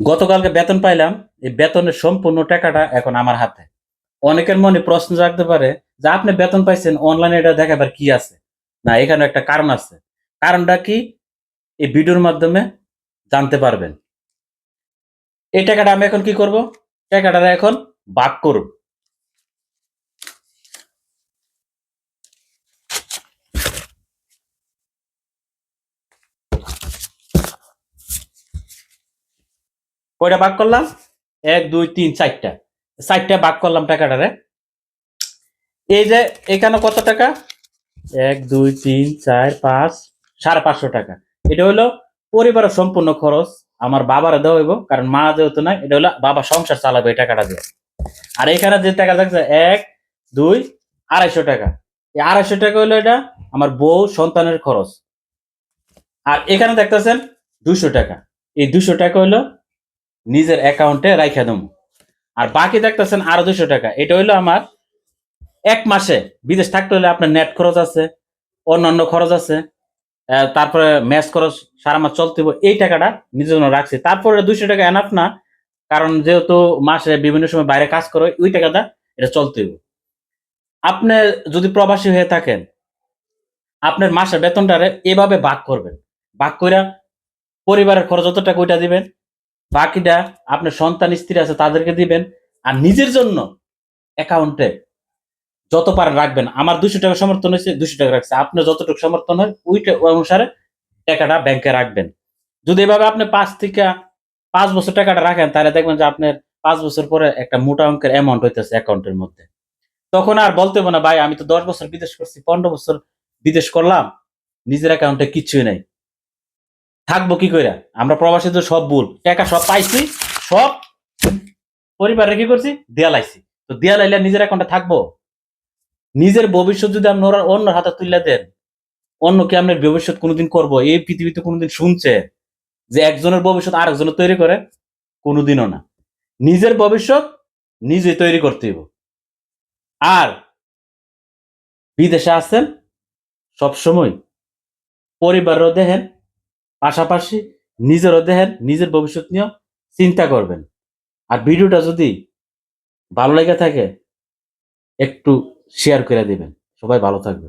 গতকালকে বেতন পাইলাম, এই বেতনের সম্পূর্ণ টাকাটা এখন আমার হাতে। অনেকের মনে প্রশ্ন জাগতে পারে যে আপনি বেতন পাইছেন অনলাইনে এটা দেখাবার কি আছে? না এখানে একটা কারণ আছে। কারণটা কি? এই ভিডিওর মাধ্যমে জানতে পারবেন। এই টাকাটা আমি এখন কি করব? টাকাটা এখন ভাগ করব। কয়টা ভাগ করলাম? এক, দুই, তিন, চারটা। চারটা ভাগ করলাম টাকাটারে এই যে এখানে কত টাকা? এক, দুই, তিন, চার, পাঁচ, সাড়ে পাঁচশো টাকা। এটা হলো পরিবারের সম্পূর্ণ খরচ। আমার বাবার দেওয়া হইব, কারণ মা যেহেতু নাই, এটা হলো বাবা সংসার চালাবে এই টাকাটা দিয়ে। আর এখানে যে টাকা থাকছে এক, দুই, আড়াইশো টাকা। এই আড়াইশো টাকা হলো এটা আমার বউ সন্তানের খরচ। আর এখানে দেখতেছেন দুশো টাকা। এই দুশো টাকা হলো নিজের অ্যাকাউন্টে রাইখা দেবো আর বাকি দেখতেছেন আরও দুশো টাকা। এটা হইল আমার এক মাসে বিদেশ থাকতে হলে আপনার নেট খরচ আছে, অন্যান্য খরচ আছে তারপরে ম্যাচ খরচ সারা মাস চলতে এই টাকাটা নিজের জন্য রাখছি। তারপরে দুশো টাকা এনাফ না, কারণ যেহেতু মাসে বিভিন্ন সময় বাইরে কাজ করে, ওই টাকাটা এটা চলতে আপনি যদি প্রবাসী হয়ে থাকেন, আপনার মাসের বেতনটারে এভাবে ভাগ করবেন। ভাগ কইরা পরিবারের খরচ যত টাকা ওইটা দিবেন বাকিটা আপনার সন্তান, স্ত্রী আছে, তাদেরকে দিবেন আর নিজের জন্য অ্যাকাউন্টে যত পারেন রাখবেন, আমার দুশো টাকা সমর্থন হয়েছে দুশো টাকা রাখছে। আপনার যতটুকু সমর্থন হয় ওইটা ওই অনুসারে টাকাটা ব্যাংকে রাখবেন। যদি এভাবে আপনি পাঁচ থেকে পাঁচ বছর টাকাটা রাখেন, তাহলে দেখবেন যে আপনার পাঁচ বছর পরে একটা মোটা অঙ্কের অ্যামাউন্ট হইতেছে অ্যাকাউন্টের মধ্যে। তখন আর বলতে হবে না, ভাই, আমি তো দশ বছর বিদেশ করছি, পনেরো বছর বিদেশ করলাম, নিজের অ্যাকাউন্টে কিছুই নাই। থাকব কি কইরা? আমরা প্রবাসী তো সব ভুল। টাকা সব পাইছি, সব পরিবারে কি করছি? দেয়ালাইছি। তো দেয়ালাইলে নিজের অ্যাকাউন্টে থাকব? নিজের ভবিষ্যৎ যদি আপনি অন্য হাতে তুলে দেন, অন্য কি আপনার ভবিষ্যৎ কোনোদিন করব? এই পৃথিবীতে কোনোদিন শুনছে যে একজনের ভবিষ্যৎ আরেকজনের তৈরি করে? কোনোদিনও না। নিজের ভবিষ্যৎ নিজে তৈরি করতে হইব। আর বিদেশে আছেন সবসময়। পরিবারও দেখেন পাশাপাশি নিজের দেখেন নিজের ভবিষ্যৎ নিয়েও চিন্তা করবেন। আর ভিডিওটা যদি ভালো লেগে থাকে, একটু শেয়ার করে দেবেন। সবাই ভালো থাকবে